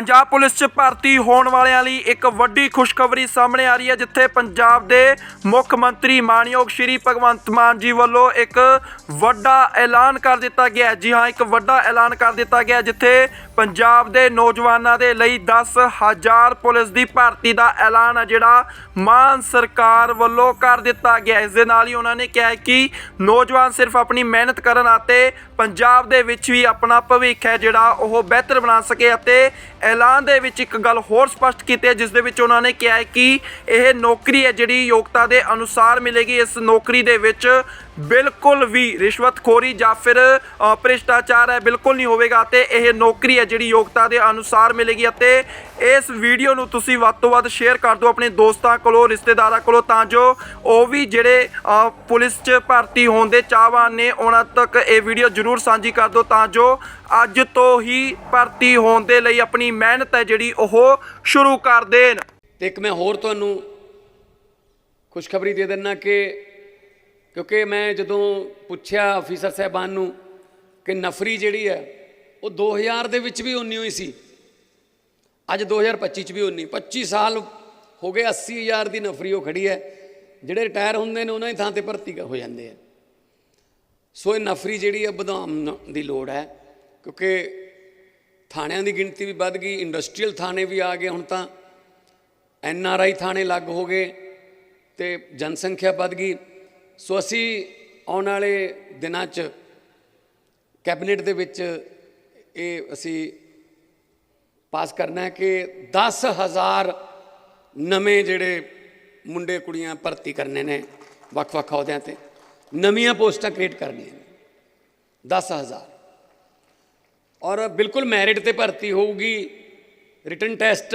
Punjab police 'ਚ ਭਰਤੀ ਹੋਣ ਵਾਲਿਆਂ ਲਈ ਇੱਕ ਵੱਡੀ ਖੁਸ਼ਖਬਰੀ ਸਾਹਮਣੇ ਆ ਰਹੀ ਹੈ, ਜਿੱਥੇ ਪੰਜਾਬ ਦੇ ਮੁੱਖ ਮੰਤਰੀ ਮਾਨਯੋਗ ਸ਼੍ਰੀ ਭਗਵੰਤ ਮਾਨ ਜੀ ਵੱਲੋਂ ਇੱਕ ਵੱਡਾ ਐਲਾਨ ਕਰ ਦਿੱਤਾ ਗਿਆ ਜੀ ਹਾਂ, ਇੱਕ ਵੱਡਾ ਐਲਾਨ ਕਰ ਦਿੱਤਾ ਗਿਆ ਜਿੱਥੇ ਪੰਜਾਬ ਦੇ ਨੌਜਵਾਨਾਂ ਦੇ ਲਈ 10000 ਪੁਲਿਸ ਦੀ ਭਰਤੀ ਦਾ ਐਲਾਨ ਹੈ ਜਿਹੜਾ ਮਾਨ ਸਰਕਾਰ ਵੱਲੋਂ ਕਰ ਦਿੱਤਾ ਗਿਆ। ਇਸ ਦੇ ਨਾਲ ਹੀ ਉਹਨਾਂ ਨੇ ਕਿਹਾ ਕਿ ਨੌਜਵਾਨ ਸਿਰਫ ਆਪਣੀ ਮਿਹਨਤ ਕਰਨ ਅਤੇ ਪੰਜਾਬ ਦੇ ਵਿੱਚ ਵੀ ਆਪਣਾ ਭਵਿੱਖ ਹੈ ਜਿਹੜਾ ਉਹ ਬਿਹਤਰ ਬਣਾ ਸਕੇ ਅਤੇ ਐਲਾਨ ਦੇ ਵਿੱਚ ਇੱਕ ਗੱਲ ਹੋਰ ਸਪਸ਼ਟ ਕੀਤੀ ਹੈ, ਜਿਸ ਦੇ ਵਿੱਚ ਉਹਨਾਂ ਨੇ ਕਿਹਾ ਹੈ ਕਿ ਇਹ ਨੌਕਰੀ ਹੈ ਜਿਹੜੀ ਯੋਗਤਾ ਦੇ ਅਨੁਸਾਰ ਮਿਲੇਗੀ। ਇਸ ਨੌਕਰੀ ਦੇ ਵਿੱਚ ਬਿਲਕੁਲ ਵੀ ਰਿਸ਼ਵਤਖੋਰੀ ਜਾਂ ਫਿਰ ਭ੍ਰਿਸ਼ਟਾਚਾਰ ਹੈ, ਬਿਲਕੁਲ ਨਹੀਂ ਹੋਵੇਗਾ ਤੇ ਇਹ ਨੌਕਰੀ ਹੈ ਜਿਹੜੀ ਯੋਗਤਾ ਦੇ ਅਨੁਸਾਰ ਮਿਲੇਗੀ ਅਤੇ ਇਸ ਵੀਡੀਓ ਨੂੰ ਤੁਸੀਂ ਵੱਧ ਤੋਂ ਵੱਧ ਸ਼ੇਅਰ ਕਰ ਦਿਓ ਆਪਣੇ ਦੋਸਤਾਂ ਕੋਲੋਂ, ਰਿਸ਼ਤੇਦਾਰਾਂ ਕੋਲੋਂ ਤਾਂ ਜੋ ਉਹ ਵੀ ਜਿਹੜੇ ਪੁਲਿਸ 'ਚ ਭਰਤੀ ਹੋਣ ਦੇ ਚਾਹਵਾਨ ਨੇ, ਉਹਨਾਂ ਤੱਕ ਇਹ ਵੀਡੀਓ ਜ਼ਰੂਰ ਸਾਂਝੀ ਕਰ ਦਿਓ ਤਾਂ ਜੋ ਅੱਜ ਤੋਂ ਹੀ ਭਰਤੀ ਹੋਣ ਦੇ ਲਈ ਆਪਣੀ ਮਿਹਨਤ ਹੈ ਜਿਹੜੀ ਉਹ ਸ਼ੁਰੂ ਕਰ ਦੇਣ। ਤੇ ਇੱਕ ਮੈਂ ਹੋਰ ਤੁਹਾਨੂੰ ਖੁਸ਼ਖਬਰੀ ਦੇ ਦਿੰਨਾ ਕਿ ਕਿਉਂਕਿ ਮੈਂ ਜਦੋਂ ਪੁੱਛਿਆ ਅਫੀਸਰ ਸਾਹਿਬਾਨ ਨੂੰ ਕਿ ਨਫਰੀ ਜਿਹੜੀ ਹੈ, ਉਹ 2000 ਦੇ ਵਿੱਚ ਵੀ ਉਨੀ ਹੋਈ ਸੀ। ਅੱਜ 2025 ਚ ਵੀ ਉਨੀ। 25 ਸਾਲ ਹੋ ਗਏ 80000 ਦੀ ਨਫਰੀ ਉਹ ਖੜੀ ਹੈ। ਜਿਹੜੇ ਰਿਟਾਇਰ ਹੁੰਦੇ ਨੇ, ਉਹਨਾਂ ਦੀ ਥਾਂ ਤੇ ਭਰਤੀ ਹੋ ਜਾਂਦੇ ਆ। ਸੋ ਇਹ ਨਫਰੀ ਜਿਹੜੀ ਹੈ ਵਧਾਉਣ ਦੀ ਲੋੜ ਹੈ। ਕਿਉਂਕਿ ਥਾਣਿਆਂ ਦੀ ਗਿਣਤੀ ਵੀ ਵੱਧ ਗਈ, ਇੰਡਸਟਰੀਅਲ ਥਾਣੇ ਵੀ ਆ ਗਏ ਹੁਣ ਤਾਂ। ਐਨ ਆਰ ਆਈ ਥਾਣੇ ਲੱਗ ਹੋ ਗਏ ਤੇ ਜਨਸੰਖਿਆ ਵੱਧ ਗਈ। ਸੋ ਅਸੀਂ ਆਉਣ ਵਾਲੇ ਦਿਨਾਂ 'ਚ ਕੈਬਨਿਟ ਦੇ ਵਿੱਚ ਇਹ ਅਸੀਂ ਪਾਸ ਕਰਨਾ ਹੈ ਕਿ 10000 ਨਵੇਂ ਜਿਹੜੇ ਮੁੰਡੇ ਕੁੜੀਆਂ ਭਰਤੀ ਕਰਨੇ ਨੇ ਵੱਖ-ਵੱਖ ਅਹੁਦਿਆਂ ਤੇ। ਨਵੀਆਂ ਪੋਸਟਾਂ ਕ੍ਰੀਏਟ ਕਰਨੀਆਂ ਨੇ। 10000 ਔਰ ਬਿਲਕੁਲ ਮੈਰਿਟ ਤੇ ਭਰਤੀ ਹੋਊਗੀ। ਰਿਟਨ ਟੈਸਟ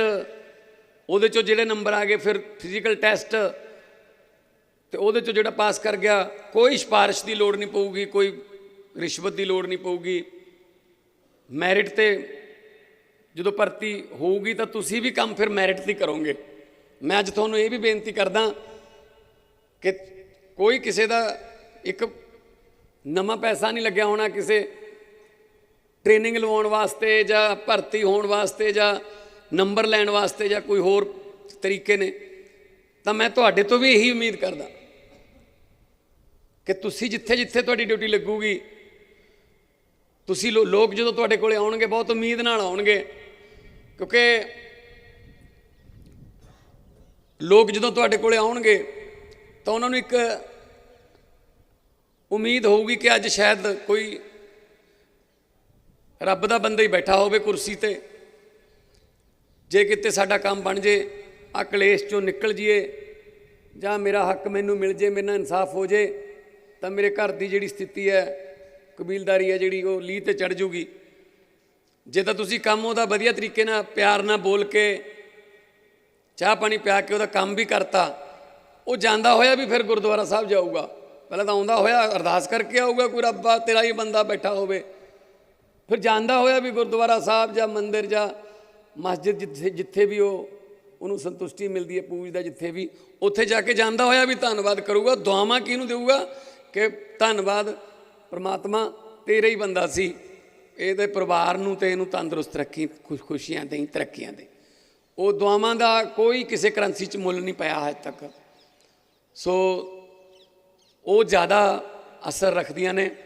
ਉਹਦੇ ਚੋਂ ਜਿਹੜੇ ਨੰਬਰ ਆ ਗਏ, ਫਿਰ ਫਿਜ਼ੀਕਲ ਟੈਸਟ ਤੇ ਉਹਦੇ ਚੋਂ ਜਿਹੜਾ ਪਾਸ ਕਰ ਗਿਆ, ਕੋਈ ਸਿਫਾਰਿਸ਼ ਦੀ ਲੋੜ ਨਹੀਂ ਪਊਗੀ, ਕੋਈ ਰਿਸ਼ਵਤ ਦੀ ਲੋੜ ਨਹੀਂ ਪਊਗੀ। ਮੈਰਿਟ ਤੇ ਜਦੋਂ ਭਰਤੀ ਹੋਊਗੀ ਤਾਂ ਤੁਸੀਂ ਵੀ ਕੰਮ ਫਿਰ ਮੈਰਿਟ ਤੇ ਕਰੋਗੇ। ਮੈਂ ਅੱਜ ਤੁਹਾਨੂੰ ਇਹ ਵੀ ਬੇਨਤੀ ਕਰਦਾ ਕਿ ਕੋਈ ਕਿਸੇ ਦਾ ਇੱਕ ਨਵਾਂ ਪੈਸਾ ਨਹੀਂ ਲੱਗਿਆ ਹੋਣਾ ਕਿਸੇ ਟ੍ਰੇਨਿੰਗ ਲਵਾਉਣ ਵਾਸਤੇ ਜਾਂ ਭਰਤੀ ਹੋਣ ਵਾਸਤੇ ਜਾਂ ਨੰਬਰ ਲੈਣ ਵਾਸਤੇ ਜਾਂ ਕੋਈ ਹੋਰ ਤਰੀਕੇ ਨੇ, ਤਾਂ ਮੈਂ ਤੁਹਾਡੇ ਤੋਂ ਵੀ ਇਹੀ ਉਮੀਦ ਕਰਦਾ। ਕਿ ਤੁਸੀਂ ਜਿੱਥੇ ਜਿੱਥੇ ਤੁਹਾਡੀ ਡਿਊਟੀ ਲੱਗੂਗੀ, ਤੁਸੀਂ ਲੋ- ਲੋਕ ਜਦੋਂ ਤੁਹਾਡੇ ਕੋਲੇ ਆਉਣਗੇ, ਬਹੁਤ ਉਮੀਦ ਨਾਲ ਆਉਣਗੇ, ਕਿਉਂਕਿ ਲੋਕ ਜਦੋਂ ਤੁਹਾਡੇ ਕੋਲੇ ਆਉਣਗੇ, ਤਾਂ ਉਹਨਾਂ ਨੂੰ ਇੱਕ ਉਮੀਦ ਹੋਊਗੀ ਕਿ ਅੱਜ ਸ਼ਾਇਦ ਕੋਈ ਰੱਬ ਦਾ ਬੰਦਾ ਹੀ ਬੈਠਾ ਹੋਵੇ ਕੁਰਸੀ ਤੇ। ਜੇ ਕਿਤੇ ਸਾਡਾ ਕੰਮ ਬਣ ਜੇ ਆ ਕਲੇਸ਼ ਚੋਂ ਨਿਕਲ ਜੀਏ, ਜਾਂ ਮੇਰਾ ਹੱਕ ਮੈਨੂੰ ਮਿਲ ਜੇ, ਮੇਰੇ ਨਾਲ ਇਨਸਾਫ ਹੋ ਜੇ ਤਾਂ ਮੇਰੇ ਘਰ ਦੀ ਜਿਹੜੀ ਸਥਿਤੀ ਹੈ, ਕਬੀਲਦਾਰੀ ਹੈ ਜਿਹੜੀ, ਉਹ ਲੀਹ ਤੇ ਚੜ ਜੂਗੀ। ਜੇ ਤਾਂ ਤੁਸੀਂ ਕੰਮ ਉਹਦਾ ਵਧੀਆ ਤਰੀਕੇ ਨਾਲ, ਪਿਆਰ ਨਾਲ ਬੋਲ ਕੇ ਚਾਹ ਪਾਣੀ ਪਿਆ ਕੇ ਉਹਦਾ ਕੰਮ ਵੀ ਕਰਤਾ, ਉਹ ਜਾਂਦਾ ਹੋਇਆ ਵੀ ਫਿਰ ਗੁਰਦੁਆਰਾ ਸਾਹਿਬ ਜਾਊਗਾ। ਪਹਿਲਾਂ ਤਾਂ ਆਉਂਦਾ ਹੋਇਆ, ਅਰਦਾਸ ਕਰਕੇ ਆਊਗਾ ਕੋਈ ਰੱਬਾ, ਤੇਰਾ ਹੀ ਬੰਦਾ ਬੈਠਾ ਹੋਵੇ। ਫਿਰ ਜਾਂਦਾ ਹੋਇਆ ਵੀ ਗੁਰਦੁਆਰਾ ਸਾਹਿਬ ਜਾਂ ਮੰਦਿਰ ਜਾਂ ਮਸਜਿਦ ਜਿੱਥੇ ਜਿੱਥੇ ਵੀ ਉਹ, ਉਹਨੂੰ ਸੰਤੁਸ਼ਟੀ ਮਿਲਦੀ ਹੈ ਪੂਜਦਾ ਜਿੱਥੇ ਵੀ, ਉੱਥੇ ਜਾ ਕੇ ਜਾਂਦਾ ਹੋਇਆ ਵੀ ਧੰਨਵਾਦ ਕਰੂਗਾ, ਦੁਆਵਾਂ ਕਿਹਨੂੰ ਦੇਊਗਾ? ਕਿ ਧੰਨਵਾਦ, ਪ੍ਰਮਾਤਮਾ ਤੇਰਾ ਹੀ ਬੰਦਾ ਸੀ। ਇਹਦੇ ਪਰਿਵਾਰ ਨੂੰ ਤੇ ਇਹਨੂੰ ਤੰਦਰੁਸਤ ਰੱਖੀ, ਖੁਸ਼, ਖੁਸ਼ੀਆਂ ਦੇਈ, ਤਰੱਕੀਆਂ ਦੇ ਉਹ ਦੁਆਵਾਂ ਦਾ ਕੋਈ ਕਿਸੇ ਕਰੰਸੀ 'ਚ ਮੁੱਲ ਨਹੀਂ ਪਿਆ ਹਜੇ ਤੱਕ। ਸੋ ਉਹ ਜ਼ਿਆਦਾ ਅਸਰ ਰੱਖਦੀਆਂ ਨੇ।